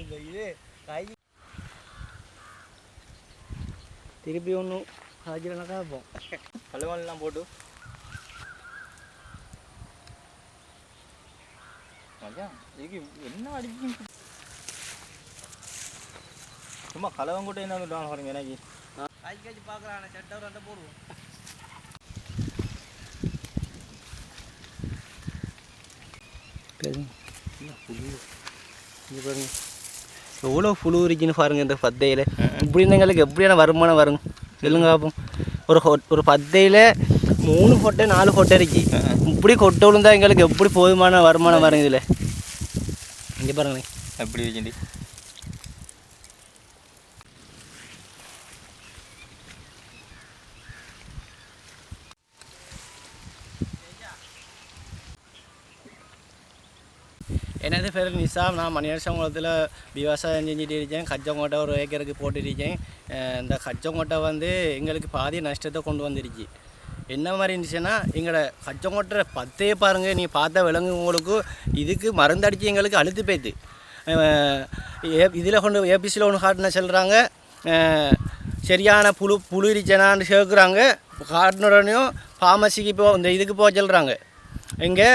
இல்லை இது கை திருப்பி ஒன்றும் காய்ச்சலனாக்கா இருப்போம் கழுவாலாம் போட்டு. இதுக்கு என்ன அடிச்சு சும்மா கலவங்கூட்ட என்ன விட்டாங்க பாருங்க எனக்கு. காய்ச்சி காய்ச்சி பார்க்குறான் சட்டை ரெண்டை போடுவோம். இது பாருங்க. எவ்வளோ புழு இருக்குன்னு பாருங்கள் இந்த பத்தையில். இப்படி எங்களுக்கு எப்படியான வருமானம் வரும்? சொல்லுங்க பார்ப்போம் ஒரு ஒரு பத்தையில் மூணு கொட்டை நாலு கொட்டை இருக்கு. இப்படி கொட்டை விழுந்தா எங்களுக்கு எப்படி போதுமான வருமானம் வரும் இதில்? இங்கே பாருங்களேன். எப்படி வச்சுட்டு எனது பேர்? நிசாம் நான் மணியரசங்குளத்தில் விவசாயம் செஞ்சுட்டு இருக்கேன். கச்சங்கோட்டை ஒரு ஏக்கருக்கு போட்டுருக்கேன். இந்த கச்சங்கோட்டை வந்து எங்களுக்கு பாதி நஷ்டத்தை கொண்டு வந்துருச்சு. என்ன மாதிரி இருந்துச்சுன்னா எங்களோட கச்சங்கோட்டை பத்தே பாருங்கள் நீ பார்த்த விலங்கு உங்களுக்கு இதுக்கு மருந்தடிச்சு எங்களுக்கு அழுத்து போய்த்து இதில் கொண்டு ஏபிசியில் ஒன்று காட்டின சொல்கிறாங்க சரியான புழு புழு இருச்சேனான்னு சேர்க்குறாங்க காட்டினுடனையும் ஃபார்மசிக்கு போ இந்த இதுக்கு போக சொல்கிறாங்க இங்கே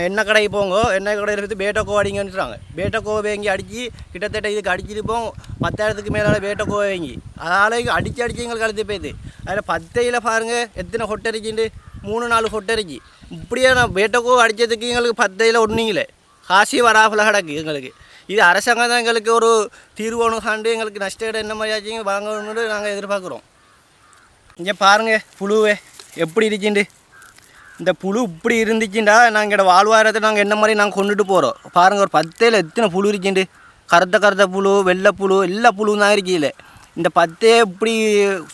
எண்ணெய் கடைக்கு போங்க எண்ணெய் கடையில் இருந்து பேட்டக்கோ அடிங்கன்றாங்க பேட்டக்கோ வாங்கி அடித்து கிட்டத்தட்ட இதுக்கு அடிச்சிருப்போம் பத்தாயிரத்துக்கு மேலே பேட்டக்கோ வாங்கி. அதனால் அடித்து அடித்து எங்களுக்கு அழுத்து போயிடுது அதில் பத்தையில் பாருங்கள் எத்தனை ஹொட்டரிக்குண்டு மூணு நாலு ஹொட்டரிக்கு இப்படியே நான் பேட்டக்கோ அடித்ததுக்கு எங்களுக்கு பத்தையில் ஒன்றுங்களே காசி வராஃபில் கிடக்கு எங்களுக்கு. இது அரசாங்கம் தான் எங்களுக்கு ஒரு தீர்வு காண்டு எங்களுக்கு நஷ்டம் என்ன மாதிரி ஆச்சுங்க வாங்கணும்னு நாங்கள் எதிர்பார்க்குறோம். இங்கே பாருங்கள் புழுவே எப்படி இருக்குண்டு இந்த புழு இப்படி இருந்துச்சுண்டா நாங்கள் வாழ்வாரத்தை நாங்கள் என்ன மாதிரி நாங்கள் கொண்டுட்டு போகிறோம் பாருங்கள் ஒரு பத்தையில் எத்தனை புழு இருக்குண்டு கருத்த கருத்த புழு வெள்ளை புழு எல்லா புழுவும் தான் இருக்கீல. இந்த பத்தே இப்படி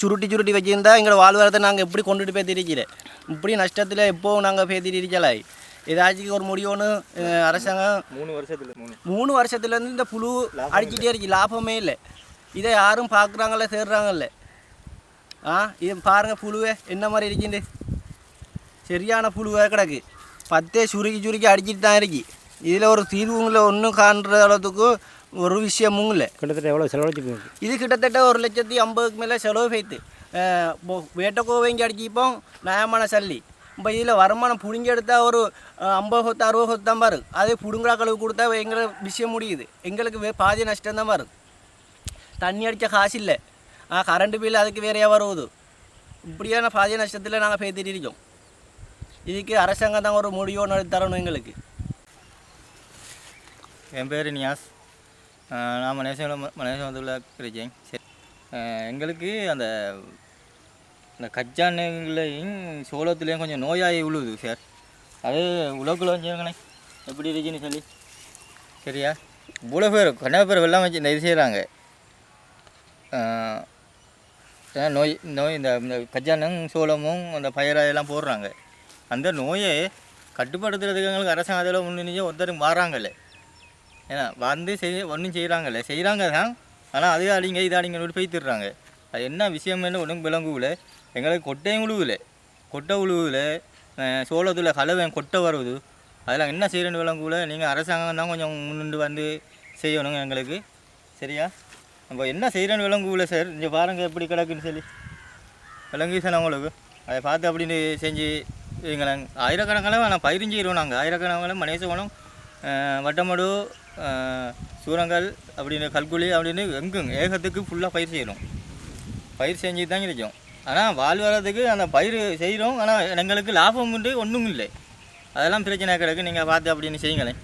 சுருட்டி சுருட்டி வச்சுருந்தா எங்களோட வாழ்வாரத்தை நாங்கள் எப்படி கொண்டுட்டு போய் திரிக்கல இப்படி நஷ்டத்தில் எப்போ நாங்கள் பேத்திட்டு இருக்கல ஏதாச்சும் ஒரு முடிவுன்னு அரசாங்கம் மூணு வருஷத்துல மூணு. வருஷத்துலேருந்து இந்த புழு அடிச்சிட்டே இருக்கு லாபமே இல்லை. இதை யாரும் பார்க்குறாங்கல்ல தேடுறாங்கல்ல? ஆ இது பாருங்கள் புழுவே என்ன மாதிரி இருக்குது சரியான புழுவே கிடக்கு பத்தே சுருக்கி சுருக்கி அடிச்சிட்டு தான் இருக்கு இதில் ஒரு தீர்வுங்களை ஒன்றும் காண்ற அளவுக்கு ஒரு விஷயமும் இல்லை கிட்டத்தட்ட எவ்வளோ செலவழிச்சு இது கிட்டத்தட்ட ஒரு லட்சத்தி ஐம்பதுக்கு மேலே செலவு போய்த்து வேட்டக்கோவைங்க அடிச்சிப்போம் நியாயமான சல்லி இப்போ இதில் வருமானம் புடுங்கி எடுத்தால் ஒரு ஐம்பது கொத்து அறுபது கொத்து தான் பாரு அதே புடுங்குறா கழுவு கொடுத்தா எங்களை விஷயம் முடியுது எங்களுக்கு வே- பாதி நஷ்டம் தான் பாரு தண்ணி அடித்த காசு இல்லை ஆ கரண்ட் பில் அதுக்கு வேறையாக வருவது இப்படியான பாதி நஷ்டத்தில் நாங்கள் பேத்திட்டு இருக்கோம் இதுக்கு அரசாங்கம் தான் ஒரு முடிவு ஒன்று தரணும் எங்களுக்கு. என் பேர் நியாஸ். நான் மலேசியாவில் மலேசியாவில் இருக்கேன் சரி. எங்களுக்கு அந்த இந்த கச்சானைகளையும் சோளத்துலேயும் கொஞ்சம் நோயாகி விழுவுது சார். அது உலகில் வச்சுருங்களே எப்படி இருக்குன்னு சொல்லி. சரியா? இவ்வளோ பேர் கண்ணா பேர் வெள்ளம் வச்சு இந்த இது செய்கிறாங்க நோய் நோய் இந்த இந்த கச்சானும் சோளமும் அந்த பயிரெல்லாம் போடுறாங்க. அந்த நோயை கட்டுப்படுத்துறதுக்கு எங்களுக்கு அரசாங்கத்தில் முன்னணியே ஒருத்தர் மாறாங்கல்ல. ஏன்னா வந்து செய் ஒன்றும் செய்கிறாங்கல்ல செய்கிறாங்க தான். ஆனால் அது அடிங்க இது அடிங்கன்னு போய்த்துடுறாங்க. அது என்ன விஷயம்னு ஒன்றும் விளங்குவில எங்களுக்கு கொட்டையும் உழுவுல. கொட்டை உழுவுல சோளத்தில் கலவை கொட்டை வருது. அதெல்லாம் என்ன செய்யணும்னு விளங்குவில நீங்கள் அரசாங்கம் தான் கொஞ்சம் முன்னின்று வந்து செய்யணுங்க எங்களுக்கு. சரியா? நம்ம என்ன செய்கிறேன்னு விளங்குவில சார் இங்கே பாருங்க எப்படி கிடக்குன்னு சொல்லி. விளங்கு சார் உங்களுக்கு. அதை பார்த்து அப்படின்னு செஞ்சு எங்களை ஆயிரக்கணக்கான ஆனால் பயிரும் செய்கிறோம் நாங்கள் ஆயிரக்கணக்கான மனேசவனம் வட்டமடு சூரங்கல் அப்படின்னு கல்குழி அப்படின்னு எங்கும் ஏகத்துக்கு ஃபுல்லாக பயிர் செய்கிறோம் பயிர் செஞ்சு தான் கிடைக்கும் ஆனால் வாழ்வாரத்துக்கு அந்த பயிர் செய்கிறோம் ஆனால் எங்களுக்கு லாபம் உண்டு ஒன்றும் இல்லை அதெல்லாம் பிரச்சனை கிடக்கு நீங்கள் பார்த்து அப்படின்னு செய்யுங்களேன்.